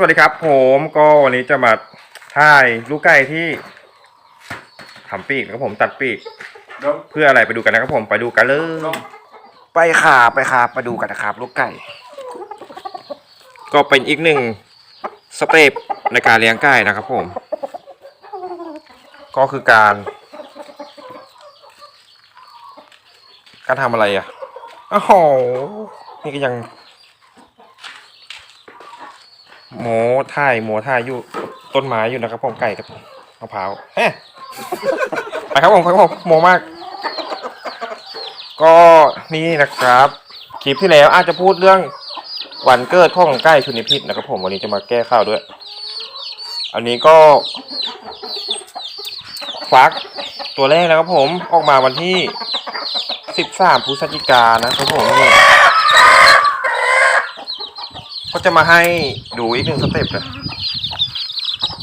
สวัสดีครับ ผมก็วันนี้จะมาถ่ายลูกไก่ที่ทำปีกนะครับผมตัดปีก เพื่ออะไรไปดูกันนะครับผมไปดูกันเลยไปค่ะไปค่ะไปดูกันนะครับ ลูกไก่ ก็เป็นอีกหนึ่งสเต็ปในการเลี้ยงไก่นะครับผม ก็คือการ การทำอะไรอะอ้าวโหนี่ก็ยัง โมท่ายโมท่ายอยู่ต้นไม้อยู่นะครับผมไก่กับมะพร้าวเฮ้ไปครับผมครับผมโมมาก ก็นี่นะครับ คลิปที่แล้วอาจจะพูดเรื่องวันเกิดพ่อของไก่ชุนิพิษนะครับผมวันนี้จะมาแก้ข่าวด้วย อันนี้ก็ฟักตัวแรกนะครับผมออกมาวันที่ 13พฤศจิกายนนะครับผม นี่ก็จะมาให้ดูอีกหนึ่งสเต็ปนะ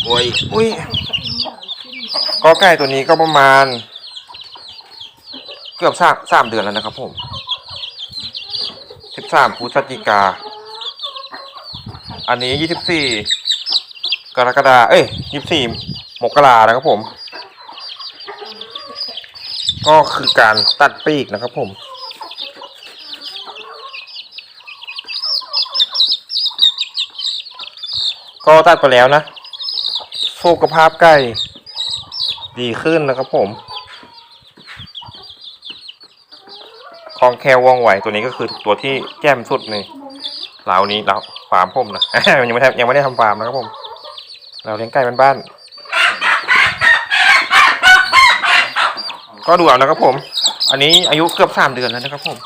โอ้ยอุ้ยก็ไก่ตัวนี้ก็ประมาณ เกือบสามสามเดือนแล้วนะครับผมสิบสามพฤศจิกา อันนี้ยี่สิบสี่กรกฎาเอ้ยยี่สิบสี่มกรานะครับผม ก็คือการตัดปีกนะครับผม ก็ตัดไปแล้วนะสุขภาพไก่ดีขึ้นนะครับผมคลองแคลวว่องไวตัวนี้ก็คือตัวที่แจ่มสุดในเหล่านี้เราฟาร์มผมนะ ยังไม่ทำยังไม่ได้ทำฟาร์มนะครับผม เราเลี้ยงไก่บ้านๆก็ดูเอานะครับผม อันนี้อายุเกือบสามเดือนแล้วนะครับผม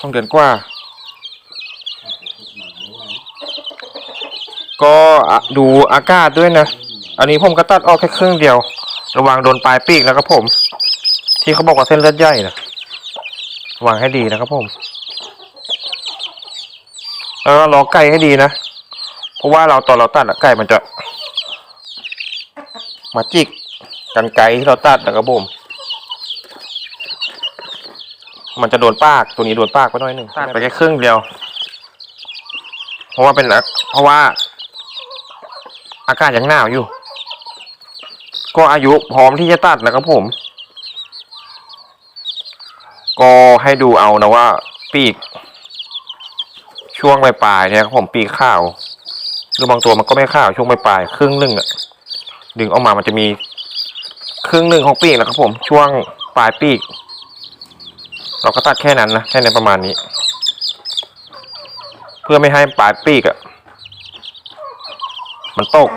สองเดือนกว่า ก็ดูอากาศด้วยนะ อันนี้ผมก็ตัดออกแค่ครึ่งเดียว ระวังโดนปลายปีกนะครับผม ที่เขาบอกว่าเส้นเลือดใหญ่นะวังให้ดีนะครับผมแล้วก็ล้อไก่ให้ดีนะ เพราะว่าเราตอนเราตัดอะไก่มันจะ มาจิกกันไกลที่เราตัดนะครับผม มันจะโดนปากตัวนี้โดนปากไปหน่อยหนึ่งตัดไปแค่ครึ่งเดียว เพราะว่าเป็นเพราะว่า อากาศยังหนาวอยู่ ก็อายุพร้อมที่จะตัดนะครับผม ก็ให้ดูเอานะว่า ปีก ช่วงปลายๆเนี่ยครับผมปีกข้าวหรือบางตัวมันก็ไม่ข้าวช่วงปลายๆครึ่งหนึ่งอะดึงออกมามันจะมี ครึ่งหนึ่งของปีกนะครับผม ช่วงปลายปีก เราก็ตัดแค่นั้นนะแค่ในประมาณนี้ เพื่อไม่ให้ปลายปีกอะ มันตก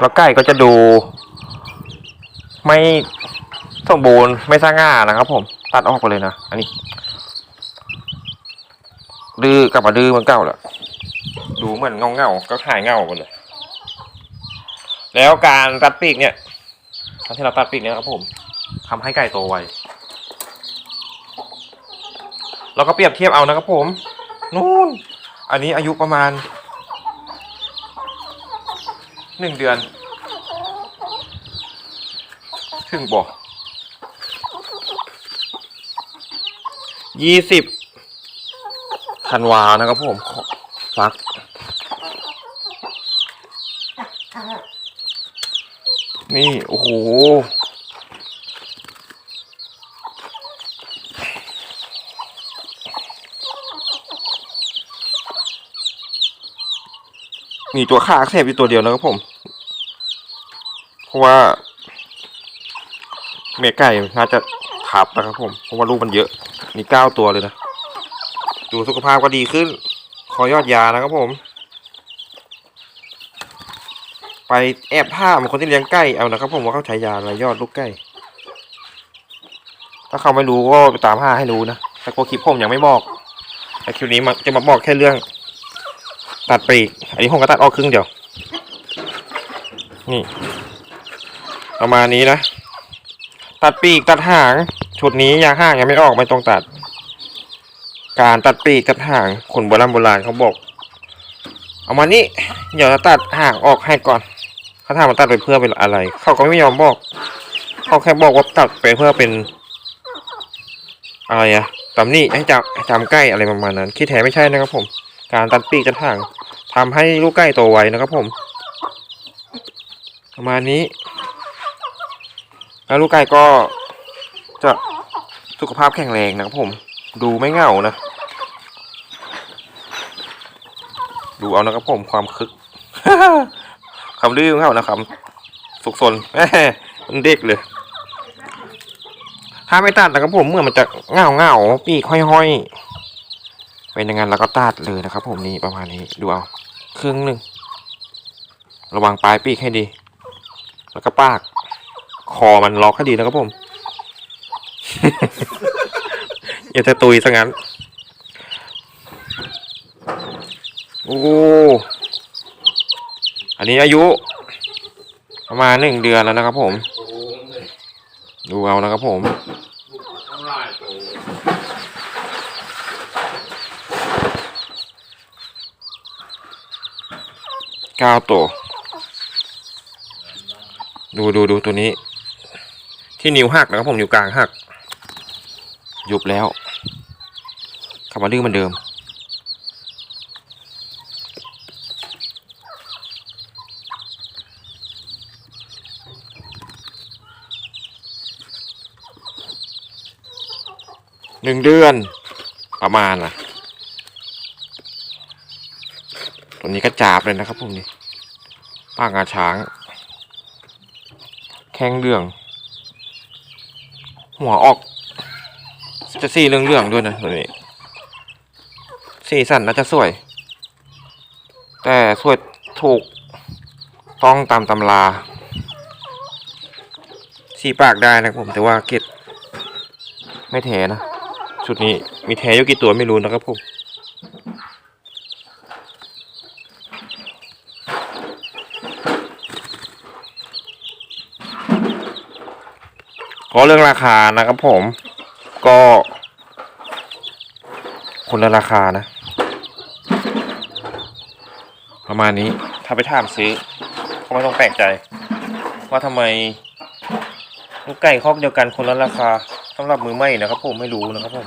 แล้วไก่ก็จะดู ไม่สมบูรณ์ไม่สง่านะครับ ผม ตัดออกไปเลยนะ อันนี้ ดื้อกลับมาดื้อเหมือนเก่าแหละดูเหมือนเงาเงาๆก็หายเงาไปเลย แล้วการตัดปีกเนี่ยการที่เราตัดปีกเนี่ยครับผมทำให้ไก่โตไวเราก็เปรียบเทียบเอานะครับผม นู่น อันนี้อายุประมาณ หนึ่งเดือนถึงบอกยี่สิบธันวานะครับผมฟัก นี่ โอ้โหมีตัวขาอักเสบอยู่ตัวเดียวนะครับผม ราะว่าเมียไก่น่าจะทับนะครับผม เพราะว่าลูกมันเยอะ มีเก้าตัวเลยนะ ดูสุขภาพก็ดีขึ้น ขอยอดยานะครับผม ไปแอบท่ามคนที่เลี้ยงไก่เอานะครับผมว่าเขาใช้ยาอะไรยอดลูกไก่ ถ้าเขาไม่รู้ก็ไปตามหาให้รู้นะ แต่ก็คลิปผมยังไม่บอก แต่คลิปนี้มันจะมาบอกแค่เรื่อง ตัดปีก อันนี้ผมก็ตัดออกครึ่งเดียว นี่ ประมาณนี้นะ ตัดปีกตัดหาง ชุดนี้ยางห่างยังไม่ออกไม่ต้องตัด การตัดปีกตัดหางคนโบราณโบราณเขาบอก เอามานี่เดี๋ยวจะตัดหางออกให้ก่อนเขาถามมาตัดไปเพื่อเป็นอะไร เขาก็ไม่ยอมบอก เขาแค่บอกว่าตัดไปเพื่อเป็นอะไรอะตำหนี่ให้จำจำใกล้อะไรประมาณนั้น คิดแท้ไม่ใช่นะครับผม การตัดปีกตัดหางททำให้ลูกไก่โตไวนะครับผม ประมาณนี้ แล้วลูกไก่ก็จะสุขภาพแข็งแรงนะครับผม ดูไม่เหงานะ ดูเอานะครับผมความคึกคำดื้อของเขานะครับ สุกสนแม่มันเด็กเลย ถ้าไม่ตัดนะครับผมเมื่อมันจะเงาเงาๆปีกห้อยๆเป็นอย่างนั้นเราก็ตัดเลยนะครับ ผมนี่ประมาณนี้ดูเอาครึ่งหนึ่งระวังปลายปีกให้ดี แล้วก็ปาก คอมันล็อกให้ดีนะครับผม อย่าจะตุยซะงั้น โอ้ อันนี้อายุ ประมาณหนึ่งเดือนแล้วนะครับผม ดูเอานะครับผมเก้าตัว ดูดูดูตัวนี้ ที่นิ้วหักนะครับผมนิ้วกลางหักยุบแล้วขับมาดื้อเหมือนเดิม หนึ่งเดือนประมาณนะตัวนี้ก็จาบเลยนะครับผมนี่ปากงาช้าง แข้งเรื่อง หัวออก จะสีเรื่องเรื่องๆด้วยนะตัวนี้สีสันน่าจะสวย แต่สวยถูกต้องตามตำราสีปากได้นะผมแต่ว่าเกตไม่แท้นะชุดนี้มีแท้อยู่กี่ตัวไม่รู้นะครับผม ก็เรื่องราคานะครับผม ก็ คนละราคานะ ประมาณนี้ ถ้าไปถามซื้อก็ไม่ต้องแปลกใจ ว่าทำไมลูกไก่คอกเดียวกันคนละราคาสำหรับมือใหม่นะครับผมไม่รู้นะครับผม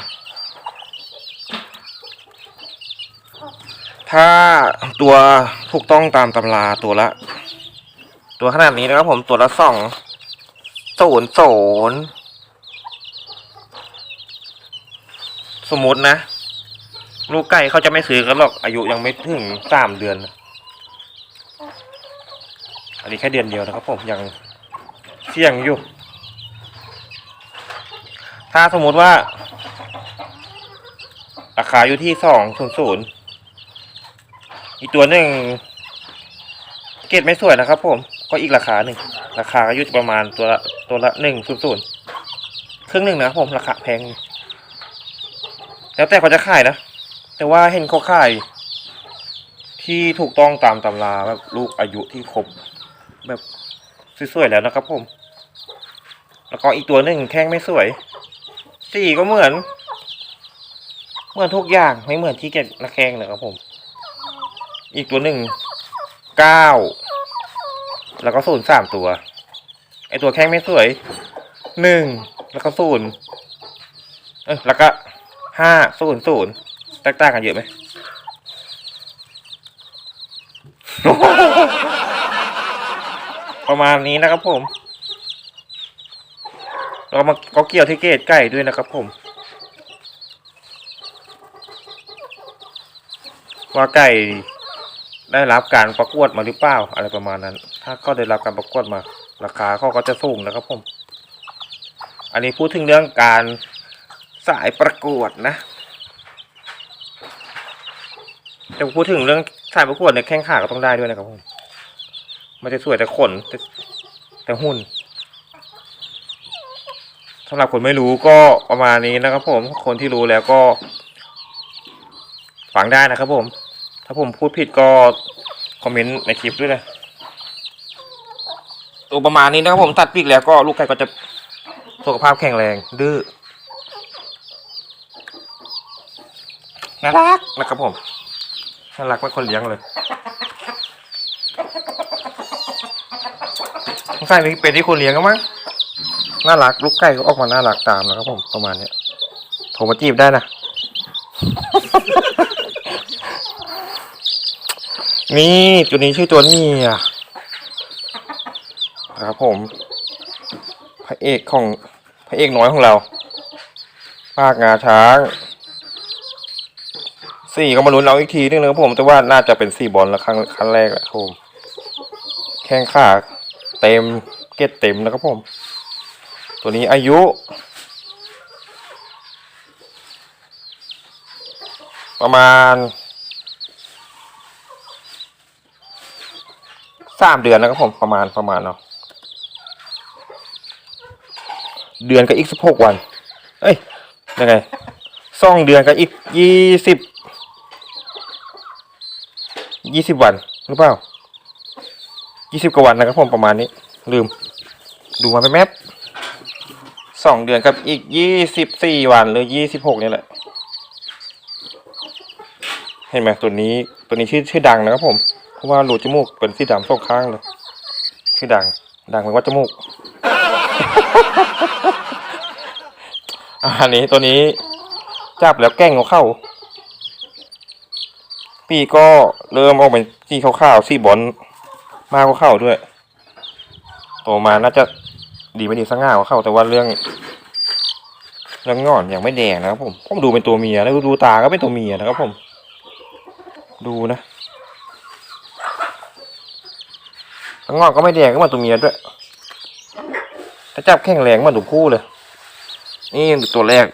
ถ้าตัวถูกต้องตามตำราตัวละ ตัวขนาดนี้นะครับผมตัวละสอง ศูนย์ศูนย์สมมตินะ ลูกไก่เขาจะไม่ซื้อกันหรอก อายุยังไม่ถึงสามเดือน อันนี้แค่เดือนเดียวนะครับผมยังเสี่ยงอยู่ ถ้าสมมติว่า ราคาอยู่ที่สองศูนย์ศูนย์อีกตัวหนึ่งเกรดไม่สวยนะครับผมก็อีกราคาหนึ่งราคาก็อยู่ประมาณตัวละ ตัวละหนึ่งศูนย์ศูนย์ครึ่งหนึ่งนะผมราคาแพง แล้วแต่เขาจะขายนะ แต่ว่าเห็นเขาขาย ที่ถูกต้องตามตำราแบบลูกอายุที่ครบแบบสวยๆแล้วนะครับผม แล้วก็อีกตัวหนึ่งแข้งไม่สวย สีก็เหมือน เหมือนทุกอย่างไม่เหมือนที่เก็บนักแข้งเลยครับผม อีกตัวหนึ่งเก้าแล้วก็ศูนย์สามตัว ไอตัวแข้งไม่สวยหนึ่งแล้วก็ศูนย์เออแล้วก็ห้าศูนย์ศูนย์แตกต่างกันเยอะไหมประมาณนี้นะครับผม เรามาก็เกี่ยวที่เกตไก่ด้วยนะครับผม ว่าไก่ได้รับการประกวดมาหรือเปล่า อะไรประมาณนั้น ถ้าก็ได้รับการประกวดมา ราคาเขาก็จะสูงนะครับผม อันนี้พูดถึงเรื่องการสายประกวดนะแต่พูดถึงเรื่องสายประกวดเนี่ยแข้งขาก็ต้องได้ด้วยนะครับผมม่ได้สวยแต่ขนแต่แต่หุ่นสำหรับคนไม่รู้ก็ประมาณนี้นะครับผม คนที่รู้แล้วก็ฟังได้นะครับผม ถ้าผมพูดผิดก็คอมเมนต์ในคลิปด้วยนะ ตัวประมาณนี้นะครับผมตัดปีกแล้วก็ลูกไก่ก็จะสุขภาพแข็งแรง ดื้อน่ารักนะครับผมน่ารักเป็นคนเลี้ยงเลยสงสัยเป็นที่คนเลี้ยงก็มั้งน่ารัก ลูกไก่ก็ออกมาน่ารักตามนะครับผมประมาณเนี้ยโทรมาจีบได้นะนี่ตัวนี้ชื่อตัวนี้อะ ครับผมพระเอกของพระเอกน้อยของเรา ภาคงาช้างสี่ก็มาลุ้นเอาอีกทีนึงนะครับผมแต่ว่าน่าจะเป็นสี่บอลละครั้งครั้งแรกอะครับผมแข้งขาเต็มเกตเต็มนะครับผม ตัวนี้อายุประมาณสามเดือนนะครับผมประมาณประมาณเนาะ เดือนกับอีกสิบหกวัน เอ้ยยังไงสองเดือนกับอีกยี่สิบยี่สิบวันหรือเปล่ายี่สิบกว่าวันนะครับผมประมาณนี้ ลืม ดูมาไปแมปสองเดือนกับอีกยี่สิบสี่วันหรือยี่สิบหกนี่แหละ เห็นไหมตัวนี้ตัวนี้ชื่อชื่อดังนะครับผม เพราะว่ารูจมูกเป็นสีดำสองข้างเลย ชื่อดัง ดังเป็นว่าจมูก อันนี้ตัวนี้จับแล้วแกล้งเอาเข้า ปีก็เริ่มออกเป็นสีขาวๆสีบอลมากกว่าเข้าด้วย โตมาน่าจะดีไม่ดีสักง่ากว่าเข้า แต่ว่าเรื่องเรื่องงอนยังไม่แดงนะครับผมผมดูเป็นตัวเมียแล้วดูตาก็เป็นตัวเมียนะครับผม ดูนะข้างอกก็ไม่แดงก็มาตัวเมียด้วยถ้าจับแข็งแรงมาตัวผู้เลย นี่ตัวแรก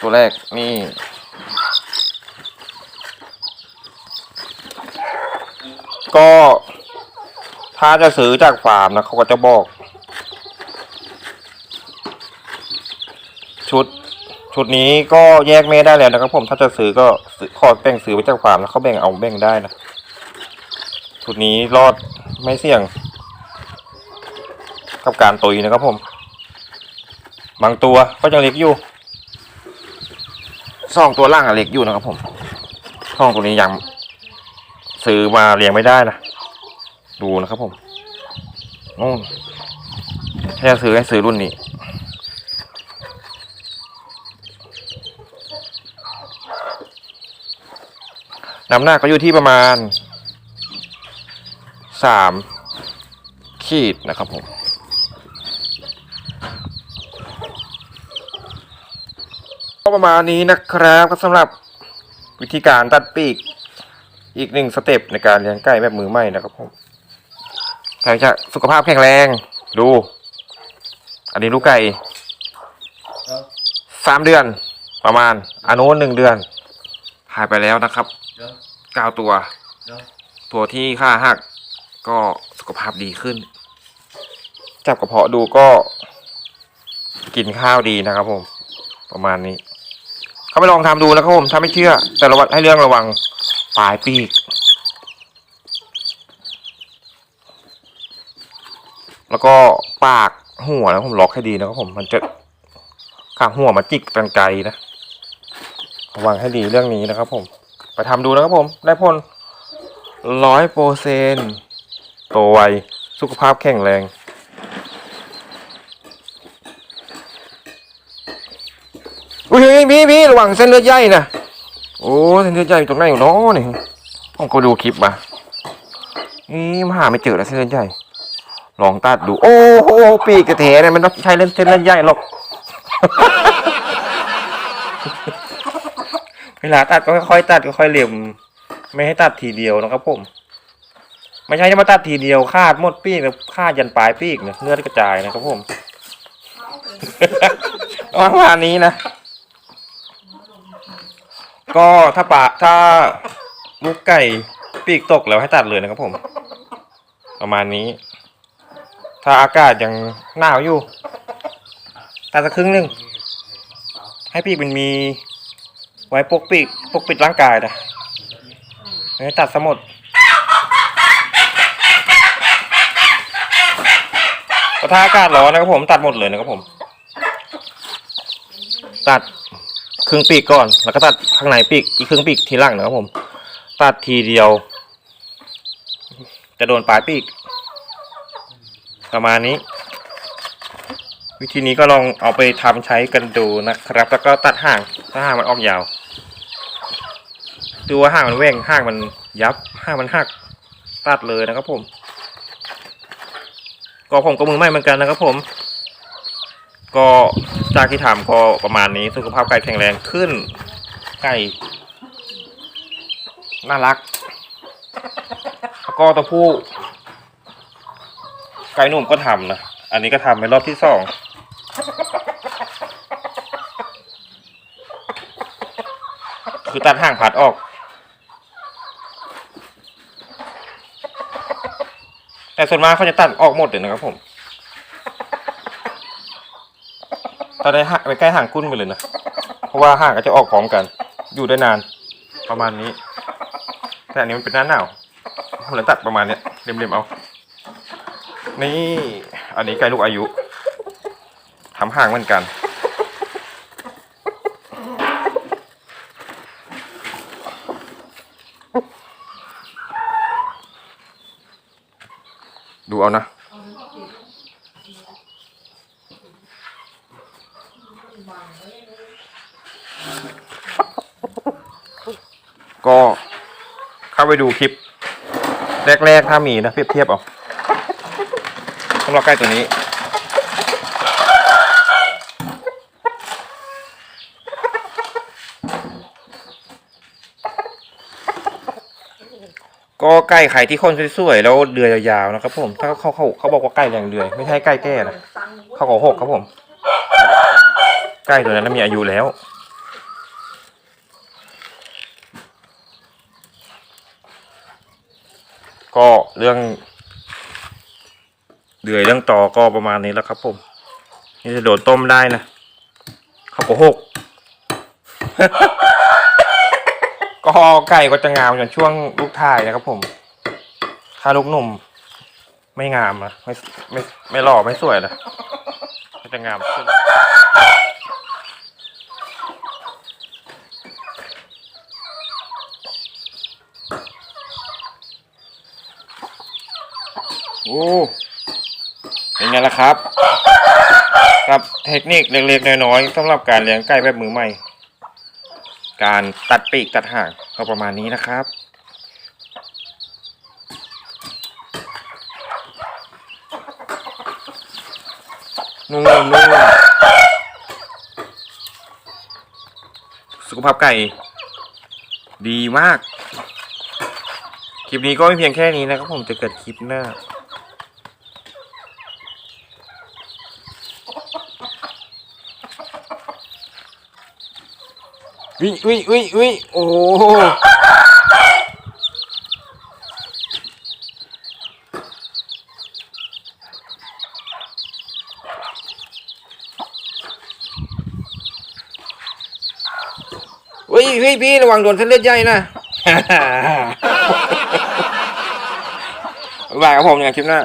ตัวแรกนี่ก็ถ้าจะซื้อจากฟาร์มนะเขาก็จะบอก ชุดชุดนี้ก็แยกเมได้แล้วนะครับผมถ้าจะซื้อก็ขอแบ่งซื้อไว้จากฟาร์มแล้วเขาแบ่งเอาแบ่งได้นะชุดนี้รอดไม่เสี่ยง กับการตุยนะครับผม บางตัวก็ยังเล็กอยู่สองตัวล่างอะเล็กอยู่นะครับผมห้องตัวนี้ยังซื้อมาเลี้ยงไม่ได้นะดูนะครับผมนู่นถ้าจะซื้อให้ซื้อรุ่นนี้ น้ำหนักก็อยู่ที่ประมาณสามขีดนะครับผม ประมาณนี้นะครับก็สำหรับวิธีการตัดปีก อีกหนึ่งสเต็ปในการเลี้ยงไก่แบบมือใหม่นะครับผมไก่จะสุขภาพแข็งแรง ดู อันนี้ลูกไก่สามเดือน ประมาณอันโน้นหนึ่งเดือนหายไปแล้วนะครับเก้าตัว ตัวที่ค่าหักก็สุขภาพดีขึ้น จับกระเพาะดูก็กินข้าวดีนะครับผม ประมาณนี้ เขาไปลองทำดูนะครับผมถ้าไม่เชื่อ แต่ระวังให้เรื่องระวังปลายปีก แล้วก็ปากหัวนะผมล็อกให้ดีนะครับผมมันจะข้างหัวมาจิกกันไกลนะระวังให้ดีเรื่องนี้นะครับผม ไปทำดูนะครับผม ได้ผลร้อยโปรเซนโตไวสุขภาพแข็งแรง อุ้ย พี่พี่ระวังเส้นเลือดใหญ่นะโอ้เส้นเลือดใหญ่อยู่ตรงไหนขอยู่เนาะนี่ผมก็ดูคลิปมานี่มาหาไม่เจอแล้วเส้นเลือดใหญ่ลองตัดดู โอ้โหปีกกระเทเนี่ยมันต้องใช้เล่นเส้นเลือดใหญ่หรอกเวลาตัดก็ค่อยตัดค่อยเหลี่ยม ไม่ให้ตัดทีเดียวนะครับผม ไม่ใช่จะมาตัดทีเดียวคาดหมดปีกนะคาดยันปลายปีกเนี่ยเลือดกระจายนะครับผมประมาณนี้นะ ก็ถ้าปะถ้าลูกไก่ปีกตกแล้วให้ตัดเลยนะครับผม ประมาณนี้ ถ้าอากาศยังหนาวอยู่ตัดสักครึ่งหนึ่งให้ปีกมันมีไว้ปกปิดปกปิดร่างกายนะให้ตัดสมดก็ถ้าอากาศร้อนนะครับผมตัดหมดเลยนะครับผม ตัด ครึ่งปีกก่อน แล้วก็ตัดข้างในปีกอีกครึ่งปีกทีหลังนะครับผม ตัดทีเดียว จะโดนปลายปีก ประมาณนี้ วิธีนี้ก็ลองเอาไปทำใช้กันดูนะครับ แล้วก็ตัดห่างถ้าห่างมันออกยาว ดูว่าห้างมันแหว่งห้างมันยับห้างมันหักตัดเลยนะครับผมก็ผมก็มือใหม่เหมือนกันนะครับผม ก็จากที่ถามก็ประมาณนี้สุขภาพไก่แข็งแรงขึ้น ไก่ น่ารัก แล้วก็ตัวผู้ ไก่หนุ่มก็ทำนะ อันนี้ก็ทำเป็นรอบที่สองคือตัดห่างผัดออก แต่ส่วนมากเขาจะตัดออกหมดเลยนะครับผม ตัดได้ห่างไปใกล้ห่างกุ้นไปเลยนะ เพราะว่าห่างก็จะออกพร้อมกัน อยู่ได้นาน ประมาณนี้ แต่อันนี้มันเป็นหน้าหนาวผมเลยตัดประมาณเนี้ยเรียมๆเอา นี่ อันนี้ไก่ลูกอายุทำห่างเหมือนกัน ดูเอานะ ก็เข้า ไปดูคลิป แรก ๆ ถ้ามีนะเทียบเทียบเอาสำหรับใกล้ตัวนี้ ก็ไก่ไข่ที่คนสวยๆแล้วเดือยยาวๆนะครับ ผมถ้าเขาเขาเขาบอกว่าไก่แรงเดือยไม่ใช่ไก่แก่นะเขาขอหกครับผมไก่ตัวนั้นนะมีอายุแล้ว ก็เรื่องเดือยเรื่องต่อก็ประมาณนี้แล้วครับ ผม นี่จะโดนต้มได้นะเขาโกหกก็ไก่ก็จะงามจนช่วงลูกถ่ายนะครับ ผม ถ้าลูกหนุ่ม ไม่งามนะไม่ไม่ไม่หล่อไม่สวยนะก็จะงามขึ้น โอ้เป็นไงล่ะครับ กับเทคนิคเล็กๆน้อยๆสำหรับการเลี้ยงไก่แบบมือใหม่ การตัดปีกตัดห่างก็ประมาณนี้นะครับนุ่มๆนุ่มสุขภาพไก่ ดีมาก คลิปนี้ก็ไม่เพียงแค่นี้นะครับผมจะเกิดคลิปหน้า วิวิวิวิโอ้โหวิวิพี่ระวังโดนเส้นเลือดใหญ่นะบ๊ายบายครับผมอย่างคลิปหน้า